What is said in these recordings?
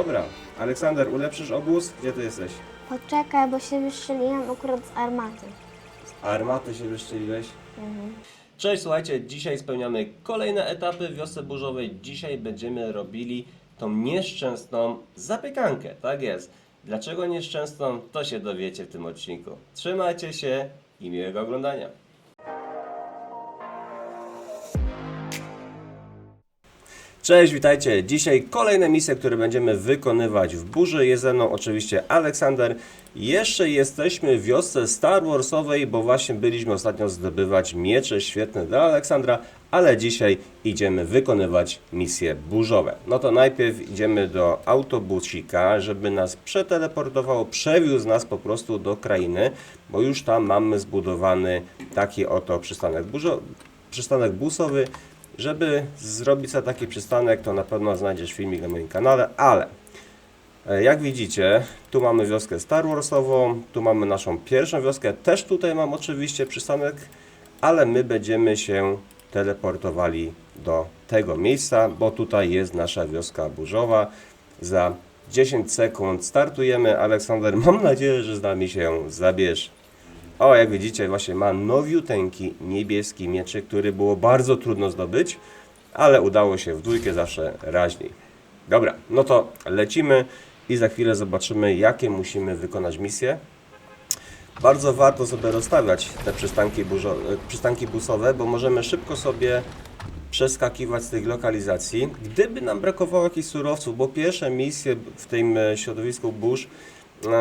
Dobra. Aleksander, ulepszysz obóz? Gdzie ty jesteś? Poczekaj, bo się wystrzeliłem akurat z armaty. A armatę się wyszczeliłeś? Cześć, słuchajcie, dzisiaj spełniamy kolejne etapy wiosce burzowej. Dzisiaj będziemy robili tą nieszczęsną zapiekankę, tak jest. Dlaczego nieszczęsną, to się dowiecie w tym odcinku. Trzymajcie się i miłego oglądania. Cześć, witajcie. Dzisiaj kolejne misje, które będziemy wykonywać w burzy. Jest ze mną oczywiście Aleksander. Jeszcze jesteśmy w wiosce Star Warsowej, bo właśnie byliśmy ostatnio zdobywać miecze świetne dla Aleksandra, ale dzisiaj idziemy wykonywać misje burzowe. No to najpierw idziemy do autobusika, żeby nas przeteleportowało, przewiózł nas po prostu do krainy, bo już tam mamy zbudowany taki oto przystanek, burzo- przystanek busowy. Żeby zrobić sobie taki przystanek, to na pewno znajdziesz filmik na moim kanale, ale e, jak widzicie, tu mamy wioskę Star Warsową, tu mamy naszą pierwszą wioskę, też tutaj mam oczywiście przystanek, ale my będziemy się teleportowali do tego miejsca, bo tutaj jest nasza wioska burzowa. Za 10 sekund startujemy. Aleksander, mam nadzieję, że z nami się zabierz. O, jak widzicie, właśnie ma nowiuteńki niebieski mieczyk, który było bardzo trudno zdobyć, ale udało się w dwójkę zawsze raźniej. Dobra, no to lecimy i za chwilę zobaczymy, jakie musimy wykonać misje. Bardzo warto sobie rozstawiać te przystanki, przystanki busowe, bo możemy szybko sobie przeskakiwać z tych lokalizacji. Gdyby nam brakowało jakichś surowców, bo pierwsze misje w tym e, środowisku burz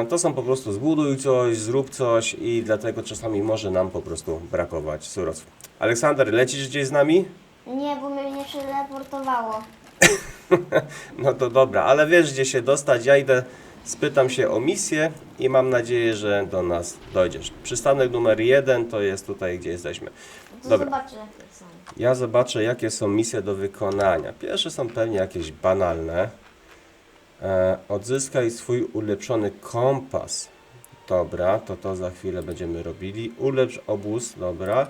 to są po prostu zbuduj coś, zrób coś i dlatego czasami może nam po prostu brakować surowców. Aleksander, lecisz gdzieś z nami? Nie, bo mnie nie przeteleportowało. No to dobra, ale wiesz gdzie się dostać. Ja idę, spytam się o misję i mam nadzieję, że do nas dojdziesz. Przystanek numer jeden to jest tutaj, gdzie jesteśmy. To Dobra. zobaczę jakie są. Ja zobaczę, jakie są misje do wykonania. Pierwsze są pewnie jakieś banalne. E, odzyskaj swój ulepszony kompas. Dobra, to to za chwilę będziemy robili. Ulepsz obóz, dobra.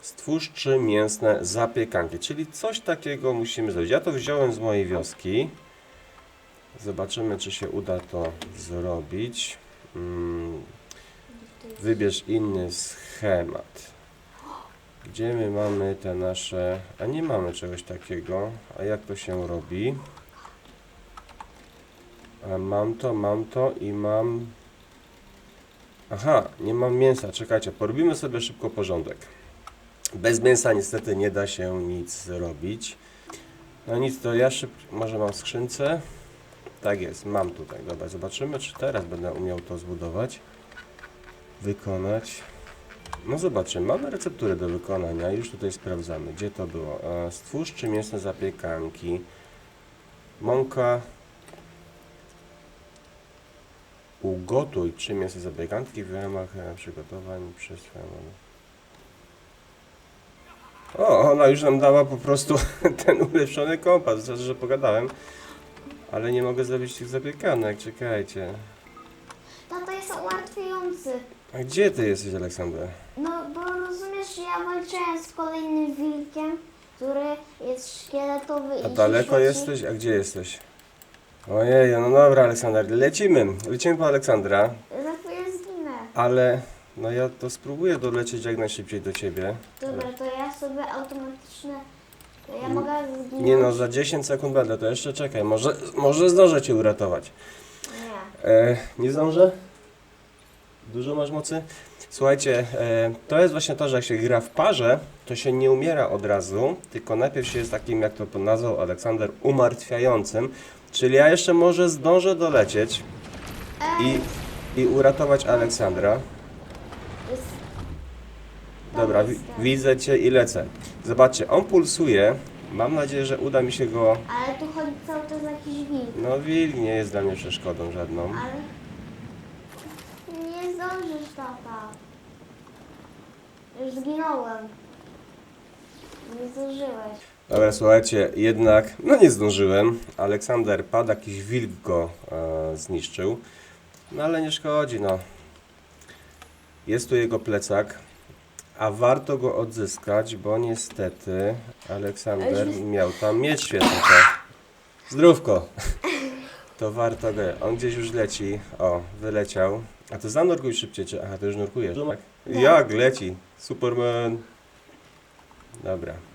Stwórz trzy mięsne zapiekanki, czyli coś takiego musimy zrobić. Ja to wziąłem z mojej wioski. Zobaczymy, czy się uda to zrobić. Mm, wybierz inny schemat. Gdzie my mamy te nasze... A nie mamy czegoś takiego. A jak to się robi? A mam to, mam to i mam... Aha, nie mam mięsa. Czekajcie, porobimy sobie szybko porządek. Bez mięsa niestety nie da się nic zrobić. No nic, to ja szybko... Może mam skrzynce? Tak jest, mam tutaj. Dobra, zobaczymy, czy teraz będę umiał to zbudować. Wykonać. No zobaczymy, mamy recepturę do wykonania, już tutaj sprawdzamy, gdzie to było. E, Stwórz trzy mięsne zapiekanki, mąka, ugotuj trzy mięsne zapiekanki w ramach e, przygotowań przez twoją mamę. O, ona już nam dała po prostu ten ulepszony kompas, znaczy, że pogadałem, ale nie mogę zrobić tych zapiekanek, czekajcie. Tato jest ułatwiający. A gdzie ty jesteś, Aleksander? No, bo rozumiesz, ja walczyłem z kolejnym wilkiem, który jest szkieletowy i A się daleko świeci. jesteś? A gdzie jesteś? Ojej, no dobra Aleksander, lecimy. Lecimy po Aleksandra, Za chwilę zginę. ale no ja to spróbuję dolecieć jak najszybciej do ciebie. Dobra, to ja sobie automatyczne... To ja mogę zginąć? Nie no, za 10 sekund będę, to jeszcze czekaj, może, może zdążę cię uratować. Nie. E, nie zdążę? Dużo masz mocy? Słuchajcie, e, to jest właśnie to, że jak się gra w parze, to się nie umiera od razu, tylko najpierw się jest takim, jak to nazwał Aleksander, umartwiającym. Czyli ja jeszcze może zdążę dolecieć i, i uratować Aleksandra. Dobra, wi- widzę cię i lecę. Zobaczcie, on pulsuje. Mam nadzieję, że uda mi się go. Ale tu chodzi cały czas jakiś wilk. No, wilk nie jest dla mnie przeszkodą żadną. Ale... Nie zdążysz, tata. Już zginąłem. Nie zdążyłeś. Dobra, słuchajcie, jednak, no nie zdążyłem. Aleksander padł, jakiś wilk go e, zniszczył. No ale nie szkodzi, no. Jest tu jego plecak, a warto go odzyskać, bo niestety Aleksander miał tam mieć świetny. Zdrówko. to warto go. On gdzieś już leci. O, wyleciał. A to zanurkuj szybciej, czy... Aha, to już nurkujesz. Tak. Jak leci? Superman. Dobra.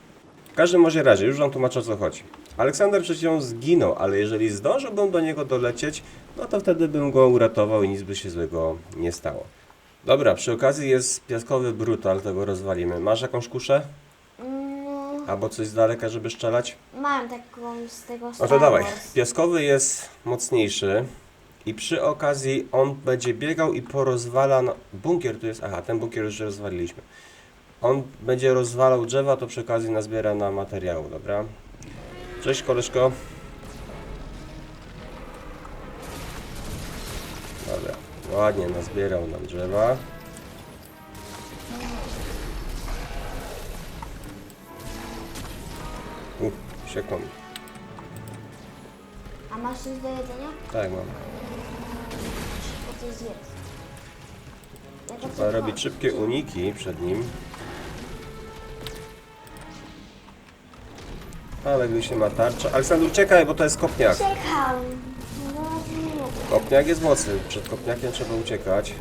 W każdym może razie, już wam tłumaczę o co chodzi. Aleksander przed chwilą zginął, ale jeżeli zdążyłbym do niego dolecieć, no to wtedy bym go uratował i nic by się złego nie stało. Dobra, przy okazji jest piaskowy brutal, tego rozwalimy. Masz jakąś kuszę? No, Albo coś z daleka, żeby strzelać? mam taką z tego No Star to dawaj. Wars. Piaskowy jest mocniejszy i przy okazji on będzie biegał i porozwala. No, bunkier tu jest. Aha, ten bunkier już rozwaliliśmy. On będzie rozwalał drzewa, to przy okazji nazbiera na materiału, dobra? Cześć koleżko. Dobra, ładnie nazbierał nam drzewa. Uff, siekło mi. A masz coś do jedzenia? Tak, mam. To coś tak Trzeba robić szybkie uniki przed nim. Ale gdy się ma tarczę. Aleksander, uciekaj, bo to jest kopniak. Czekam. No. Kopniak jest mocny. Przed kopniakiem trzeba uciekać.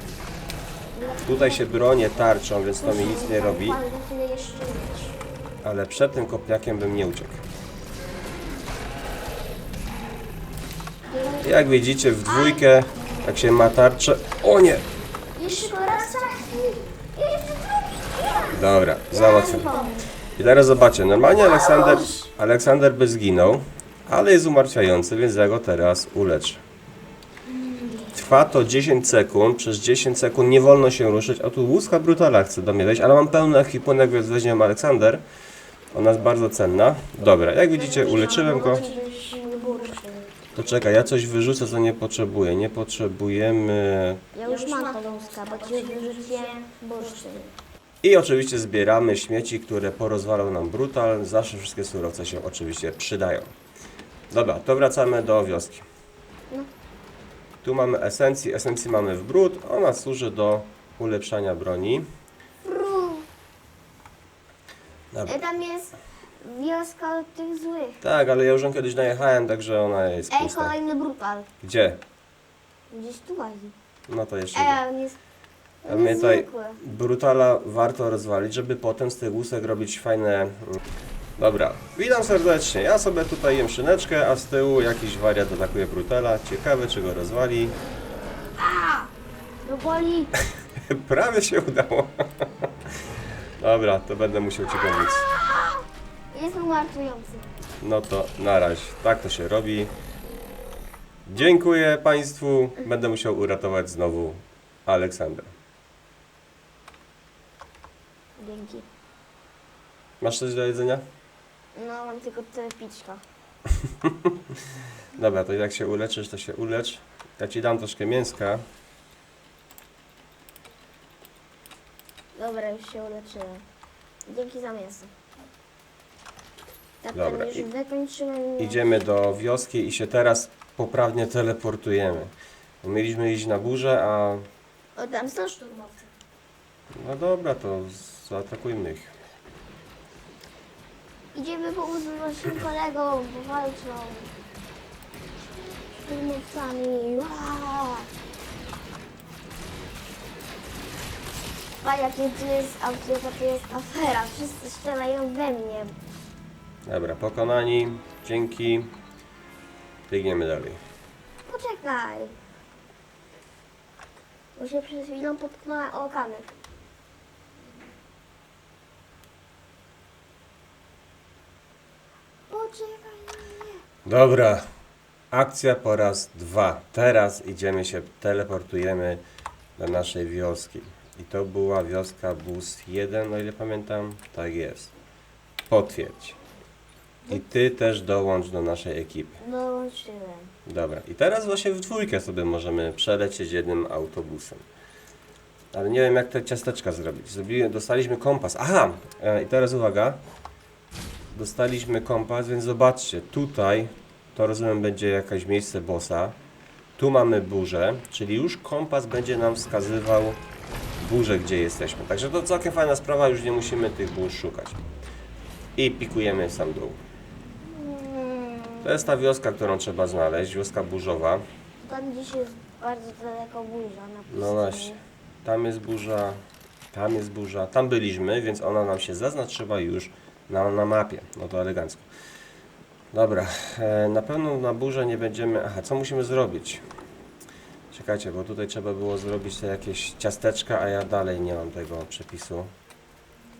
Tutaj się bronię tarczą, więc to mi nic nie robi. Ale przed tym kopniakiem bym nie uciekł. Jak widzicie, w dwójkę, jak się ma tarczę... O nie! Jeszcze raz. Dobra, załatwione. I teraz zobaczcie, normalnie Aleksander, Aleksander by zginął, ale jest umartwiający, więc ja go teraz uleczę. Trwa to 10 sekund, przez 10 sekund nie wolno się ruszyć. O tu łuska brutala chce do mnie wejść, ale mam pełny ekwipunek, więc weźmiemy Aleksander. Ona jest bardzo cenna. Dobra, jak widzicie uleczyłem go. To czekaj, ja coś wyrzucę, co nie potrzebuję. Nie potrzebujemy... Ja już mam tą łuska, bo ci wyrzuciłem bursztyn. I oczywiście zbieramy śmieci, które porozwalał nam brutal. Zawsze wszystkie surowce się oczywiście przydają. Dobra, to wracamy do wioski. Tu mamy esencji. Esencji mamy w brud. Ona służy do ulepszania broni. Dobra. Tam jest wioska od tych złych. Tak, ale ja już ją kiedyś najechałem, także ona jest Ej, pusta. kolejny brutal. Gdzie? Gdzieś tu łazi. No to jeszcze Ej, nie. on jest Pamiętaj, niezwykły. brutala warto rozwalić, żeby potem z tych łusek robić fajne... mm. Dobra, witam serdecznie. Ja sobie tutaj jem szyneczkę, a z tyłu jakiś wariat atakuje brutala. Ciekawe, czy go rozwali. No boli. Prawie się udało. Dobra, to będę musiał Ci pomóc. Jest umartwiający. No to na razie. Tak to się robi. Dziękuję Państwu. Będę musiał uratować znowu Aleksandra. Dzięki. Masz coś do jedzenia? No, mam tylko tyle piczka. Dobra, to jak się uleczysz, to się ulecz. Ja Ci dam troszkę mięska. Dobra, już się uleczyłem. Dzięki za mięso. Tak, Dobra, już i- wykończyłem. Idziemy do wioski i się teraz poprawnie teleportujemy. Bo Mieliśmy iść na burzę, a... O, tam są. No dobra, to zaatakujmy ich. Idziemy pomóc naszym kolegom, bo walczą. Szturmowcami. Ua! A jakie tu jest auto, to jest afera. Wszyscy strzelają we mnie. Dobra, pokonani. Dzięki. Biegniemy dalej. Poczekaj. Bo się przez chwilę potknęła o kamyk. Poczekaj na mnie. Dobra. Akcja po raz dwa. Teraz idziemy się, teleportujemy do naszej wioski. I to była wioska Bus 1, o ile pamiętam. Tak jest. Potwierdź. I ty też dołącz do naszej ekipy. Dołączyłem. Dobra. I teraz właśnie w dwójkę sobie możemy przelecieć jednym autobusem. Ale nie wiem jak te ciasteczka zrobić. Zrobili, dostaliśmy kompas. Aha! E, I teraz uwaga. Dostaliśmy kompas, więc zobaczcie. Tutaj to rozumiem będzie jakieś miejsce bossa. Tu mamy burzę, czyli już kompas będzie nam wskazywał burzę, gdzie jesteśmy. Także to całkiem fajna sprawa, już nie musimy tych burz szukać. I pikujemy sam dół. To jest ta wioska, którą trzeba znaleźć, wioska burzowa. Tam gdzieś jest bardzo daleko burza na pustyni. No właśnie. Tam jest burza, tam jest burza, tam byliśmy, więc ona nam się zaznaczyła już na, na mapie. No to elegancko. Dobra, e, na pewno na burzę nie będziemy... Aha, co musimy zrobić? Czekajcie, bo tutaj trzeba było zrobić te jakieś ciasteczka, a ja dalej nie mam tego przepisu.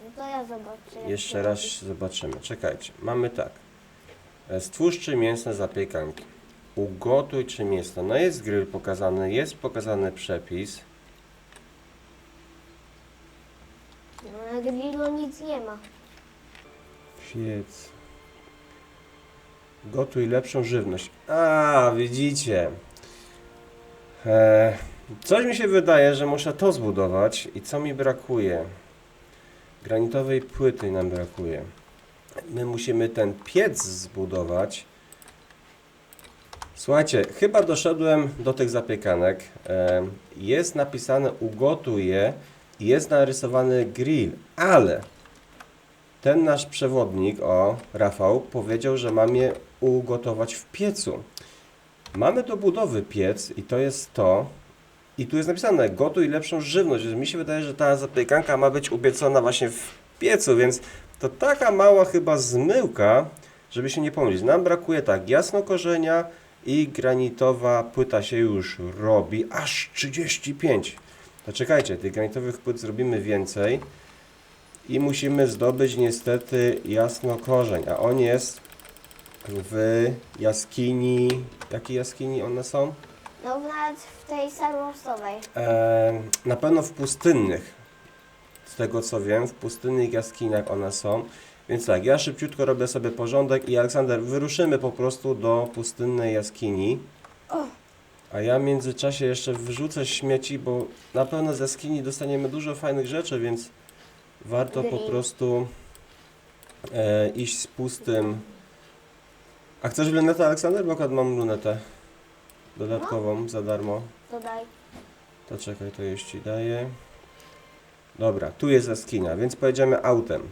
No to ja zobaczę. Jeszcze raz zobaczymy. Czekajcie, mamy tak. E, Stwórz trzy mięsne zapiekanki. Ugotuj trzy mięsne. No jest grill pokazany, jest pokazany przepis. No, na grillu nic nie ma. Piec. Gotuj lepszą żywność. A, widzicie. E, coś mi się wydaje, że muszę to zbudować. I co mi brakuje? Granitowej płyty nam brakuje. My musimy ten piec zbudować. Słuchajcie, chyba doszedłem do tych zapiekanek. E, jest napisane ugotuj je i jest narysowany grill, ale ten nasz przewodnik, o, Rafał, powiedział, że mam je ugotować w piecu. Mamy do budowy piec i to jest to. I tu jest napisane, gotuj lepszą żywność. Więc mi się wydaje, że ta zapiekanka ma być upiecona właśnie w piecu, więc to taka mała chyba zmyłka, żeby się nie pomylić. Nam brakuje tak, jasnokorzenia i granitowa płyta się już robi, aż 35. To czekajcie, tych granitowych płyt zrobimy więcej. I musimy zdobyć niestety jasnokorzeń, a on jest w jaskini. Jakiej jaskini one są? No nawet w tej Star Warsowej. E, na pewno w pustynnych. Z tego co wiem, w pustynnych jaskiniach one są. Więc tak, ja szybciutko robię sobie porządek i Aleksander, wyruszymy po prostu do pustynnej jaskini. A ja w międzyczasie jeszcze wyrzucę śmieci, bo na pewno z jaskini dostaniemy dużo fajnych rzeczy, więc warto po prostu e, iść z pustym. A chcesz lunetę, Aleksander? Bo akurat mam lunetę dodatkową za darmo. Dodaj. To czekaj, to już ci daję. Dobra, tu jest jaskinia, więc pojedziemy autem.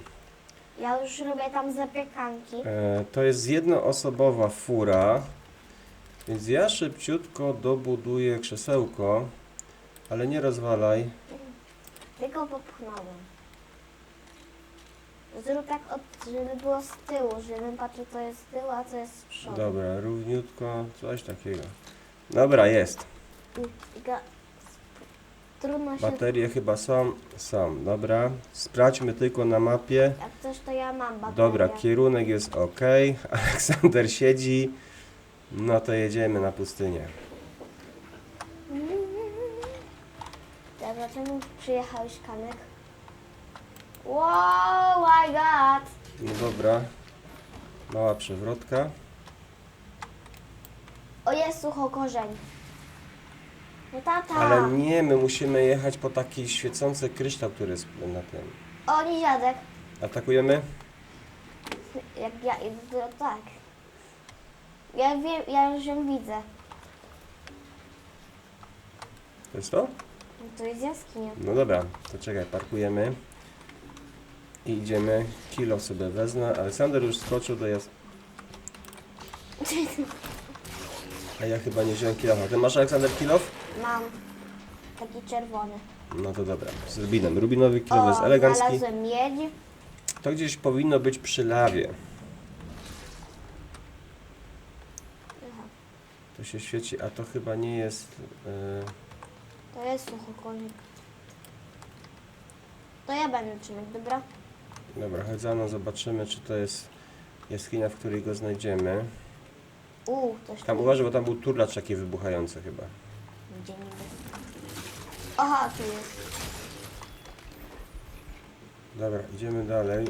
Ja już robię tam zapiekanki. E, to jest jednoosobowa fura, więc ja szybciutko dobuduję krzesełko, ale nie rozwalaj. Tylko popchnąłem. Zrób tak, od, żeby było z tyłu, żebym patrzył co jest z tyłu, a co jest z przodu. Dobra, równiutko, coś takiego. Dobra, jest. I ga- Trudno się... Baterie chyba są, są, dobra. Sprawdźmy tylko na mapie. Jak coś to ja mam baterię. Dobra, kierunek jest ok. Aleksander siedzi. No to jedziemy na pustynię. Dobra, czemu przyjechałeś Kanek? Wow, my god! No dobra. Mała przewrotka. O, jest suchokorzeń. No tata! Ale nie, my musimy jechać po taki świecący kryształ, który jest na tym. O, nie dziadek. Atakujemy? Jak ja to tak. Ja wiem, ja już ją widzę. To jest to? To jest jaskinia. No dobra, to czekaj, parkujemy. I idziemy. Kilo sobie wezmę. Aleksander już skoczył do jas... A ja chyba nie wziąłem kilofa. Ty masz Aleksander kilof? Mam taki czerwony. No to dobra. Z rubinem. Rubinowy kilof jest elegancki. znalazłem miedź. To gdzieś powinno być przy lawie. To się świeci, a to chyba nie jest... Yy... To jest suchokonik. To ja będę trzymać, dobra? Dobra, chodź za mną, zobaczymy, czy to jest jaskinia, w której go znajdziemy. Uuu, coś Tam uważaj, bo tam był turlacz taki wybuchający chyba. Gdzie niby? Aha, tu jest. Dobra, idziemy dalej.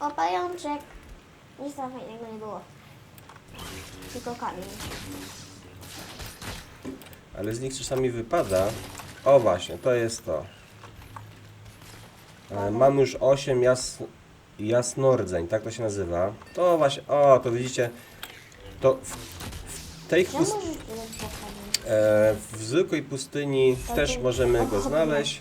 O, pajączek. Nic tam fajnego nie było. Tylko kamień. Ale z nich czasami wypada. O właśnie, to jest to. E, mam już 8 jas, jasnordzeń, tak to się nazywa. To właśnie, o, to widzicie, to w, w tej Ja pust, możesz e, w zwykłej pustyni też możemy go znaleźć.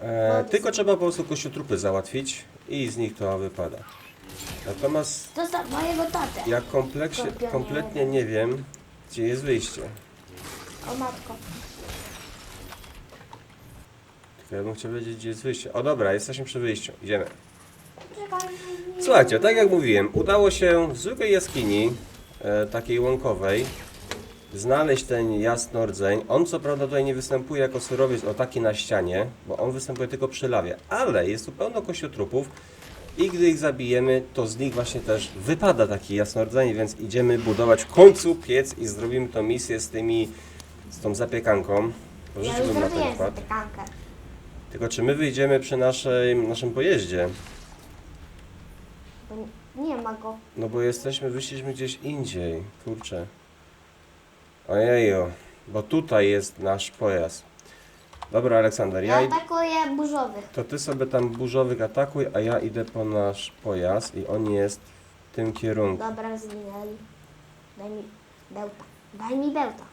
E, tylko trzeba po prostu kościotrupy załatwić i z nich to wypada. Natomiast mojego tatę. ja kompleksie, kompletnie nie wiem, gdzie jest wyjście. O matko. Ja bym chciał wiedzieć, gdzie jest wyjście. O dobra, jesteśmy przy wyjściu. Idziemy. Słuchajcie, tak jak mówiłem, udało się w zwykłej jaskini, e, takiej łąkowej, znaleźć ten jasnordzeń. On co prawda tutaj nie występuje jako surowiec o taki na ścianie, bo on występuje tylko przy lawie, ale jest tu pełno kościotrupów i gdy ich zabijemy, to z nich właśnie też wypada taki jasnordzeń, więc idziemy budować w końcu piec i zrobimy tą misję z tymi, z tą zapiekanką. Ja już Rzuciłbym na ten zrobiłem zapiekankę. Tylko czy my wyjdziemy przy naszej, naszym pojeździe? Bo nie ma go. No bo jesteśmy, wyszliśmy gdzieś indziej, kurczę. Ojeju, bo tutaj jest nasz pojazd. Dobra, Aleksander, ja Ja id- atakuję burzowych. to ty sobie tam burzowych atakuj, a ja idę po nasz pojazd i on jest w tym kierunku. Dobra, zginęli. Daj mi bełta. Daj mi bełta.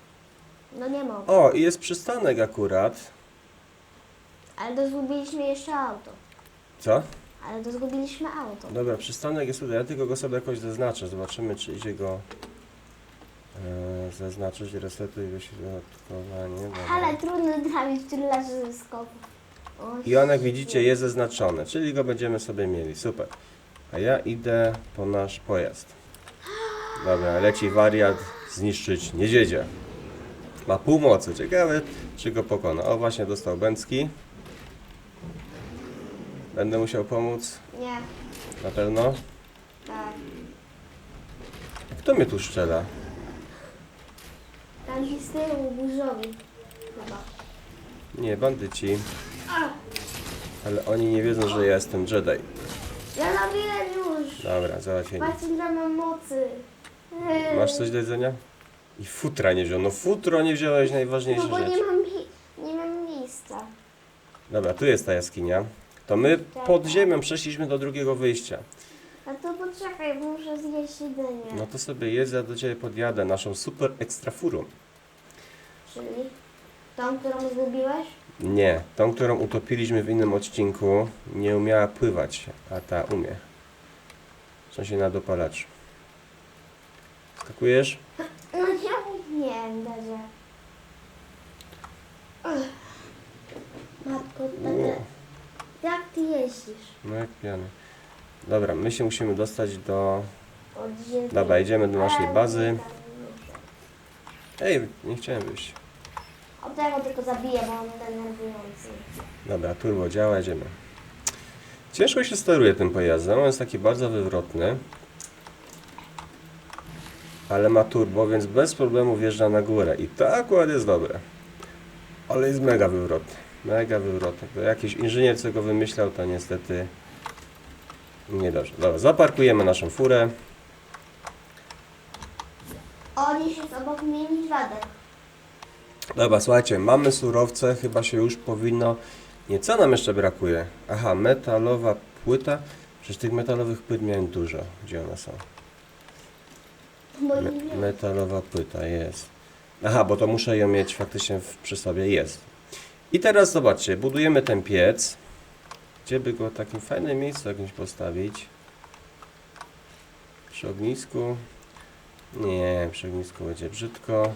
No nie mogę. O, i jest przystanek akurat. Ale to zgubiliśmy jeszcze auto. Co? Ale to zgubiliśmy auto. Dobra, przystanek jest tutaj, ja tylko go sobie jakoś zaznaczę. Zobaczymy, czy idzie go e, zaznaczyć. Resetuj wyśrodkowanie. Dobra. Ale trudno trafić tyle ze skoku. O, I on, jak widzicie, jest zaznaczony, czyli go będziemy sobie mieli. Super. A ja idę po nasz pojazd. Dobra, leci wariat zniszczyć niedźwiedzia. Ma półmocy. Ciekawe, czy go pokona. O, właśnie dostał Bęcki. Będę musiał pomóc, Nie, na pewno. tak. Kto mnie tu strzela? Tam z tyłu burzowi. Chyba. Nie, bandyci. Ale oni nie wiedzą, że ja jestem Jedi. Ja zabiłem już. Dobra, załatwieni. Patrzcie, ile mam mocy. Masz coś do jedzenia? I futra nie wziął. No futro nie wziąłeś, najważniejsze No bo rzeczy. nie mam, nie mam miejsca. Dobra, tu jest ta jaskinia. To my pod ziemią przeszliśmy do drugiego wyjścia. A to poczekaj, bo muszę zjeść jedzenie. No to sobie jedz, ja do Ciebie podjadę naszą super ekstra furą. Czyli tą, którą zgubiłeś? Nie, tą, którą utopiliśmy w innym odcinku, nie umiała pływać, a ta umie. W sensie na dopalacz. Skakujesz? No nie, nie. Ugh. Matko, jak ty jeździsz? No jak pijany. Dobra, my się musimy dostać do... Od. Dobra, idziemy do naszej bazy. Ej, nie chciałem wyjść. Od tego tylko zabiję, bo on denerwujący. Dobra, turbo działa, jedziemy. Ciężko się steruje tym pojazdem, on jest taki bardzo wywrotny. Ale ma turbo, więc bez problemu wjeżdża na górę. I to akurat jest dobre. Ale jest mega wywrotny. Mega wywrotny. To jakiś inżynier, co go wymyślał, to niestety niedobrze. Dobra, zaparkujemy naszą furę. On już jest obok mnie niż Wadek. Dobra, słuchajcie, mamy surowce, chyba się już powinno... Nie, co nam jeszcze brakuje? Aha, metalowa płyta. Przecież tych metalowych płyt miałem dużo. Gdzie one są? Me metalowa płyta jest. Aha, bo to muszę ją mieć faktycznie w, przy sobie. Jest. I teraz zobaczcie, budujemy ten piec. Gdzie by go w takim fajnym miejscu jakimś postawić? Przy ognisku? Nie, przy ognisku będzie brzydko.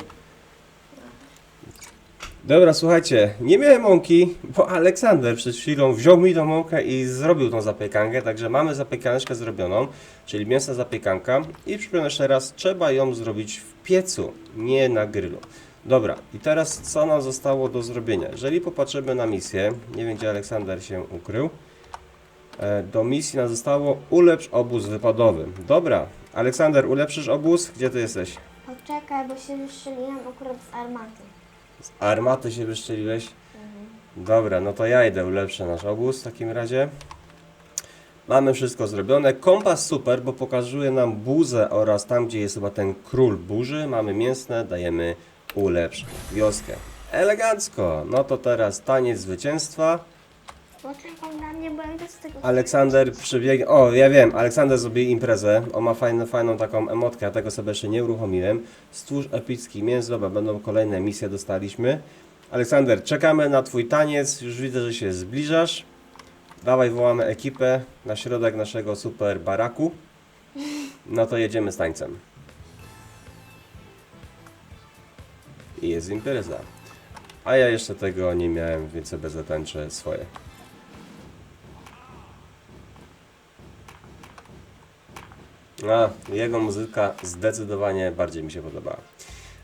Dobra, słuchajcie, nie miałem mąki, bo Aleksander przed chwilą wziął mi tą mąkę i zrobił tą zapiekankę, także mamy zapiekaneczkę zrobioną, czyli mięsna zapiekanka i przypomnę jeszcze raz, trzeba ją zrobić w piecu, nie na grillu. Dobra, i teraz co nam zostało do zrobienia? Jeżeli popatrzymy na misję, nie wiem gdzie Aleksander się ukrył, e, do misji nam zostało ulepsz obóz wypadowy. Dobra, Aleksander, ulepszysz obóz? Gdzie ty jesteś? Poczekaj, bo się wystrzeliłam akurat z armaty. Z armaty się wyszczeliłeś? Dobra, no to ja idę ulepszę nasz obóz w takim razie. Mamy wszystko zrobione. Kompas super, bo pokazuje nam buzę oraz tam, gdzie jest chyba ten król burzy. Mamy mięsne, dajemy ulepsz wioskę. Elegancko. No to teraz taniec zwycięstwa. Poczekaj na mnie, bo ja idę z tego... Aleksander przybiegnie. O, ja wiem, Aleksander zrobi imprezę. On ma fajną, fajną taką emotkę, ja tego sobie jeszcze nie uruchomiłem. Stwórz epicki mięs, dobra, będą kolejne misje, dostaliśmy. Aleksander, czekamy na Twój taniec. Już widzę, że się zbliżasz. Dawaj, wołamy ekipę na środek naszego super baraku. No to jedziemy z tańcem. I jest impreza. A ja jeszcze tego nie miałem, więc sobie zatańczę swoje. A, jego muzyka zdecydowanie bardziej mi się podobała.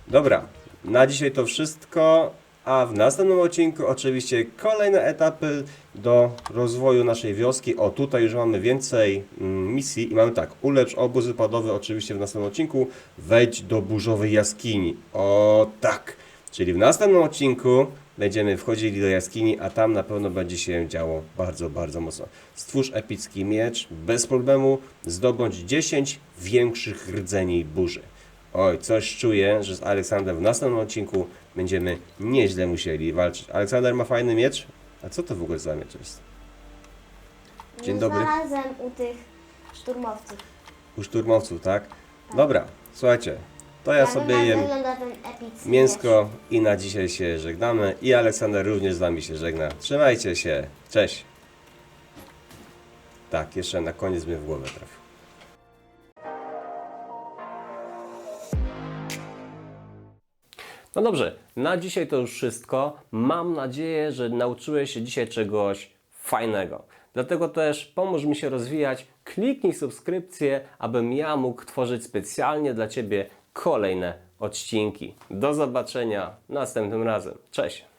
Dobra, na dzisiaj to wszystko, a w następnym odcinku oczywiście kolejne etapy do rozwoju naszej wioski. O, tutaj już mamy więcej mm, misji i mamy tak, ulepsz obóz wypadowy oczywiście w następnym odcinku, wejdź do burzowej jaskini. O, tak, czyli w następnym odcinku będziemy wchodzili do jaskini, a tam na pewno będzie się działo bardzo, bardzo mocno. Stwórz epicki miecz, bez problemu, zdobądź 10 większych rdzeni burzy. Oj, coś czuję, że z Aleksandrem w następnym odcinku będziemy nieźle musieli walczyć. Aleksander ma fajny miecz? A co to w ogóle za miecz jest? Dzień dobry. Znalazłem u tych szturmowców. U szturmowców, tak? Dobra, słuchajcie, to ja sobie jem mięsko i na dzisiaj się żegnamy. I Aleksander również z Wami się żegna. Trzymajcie się, cześć. Tak, jeszcze na koniec mnie w głowę trafił. No dobrze, na dzisiaj to już wszystko. Mam nadzieję, że nauczyłeś się dzisiaj czegoś fajnego. Dlatego też pomóż mi się rozwijać. Kliknij subskrypcję, abym ja mógł tworzyć specjalnie dla Ciebie kolejne odcinki. Do zobaczenia następnym razem. Cześć!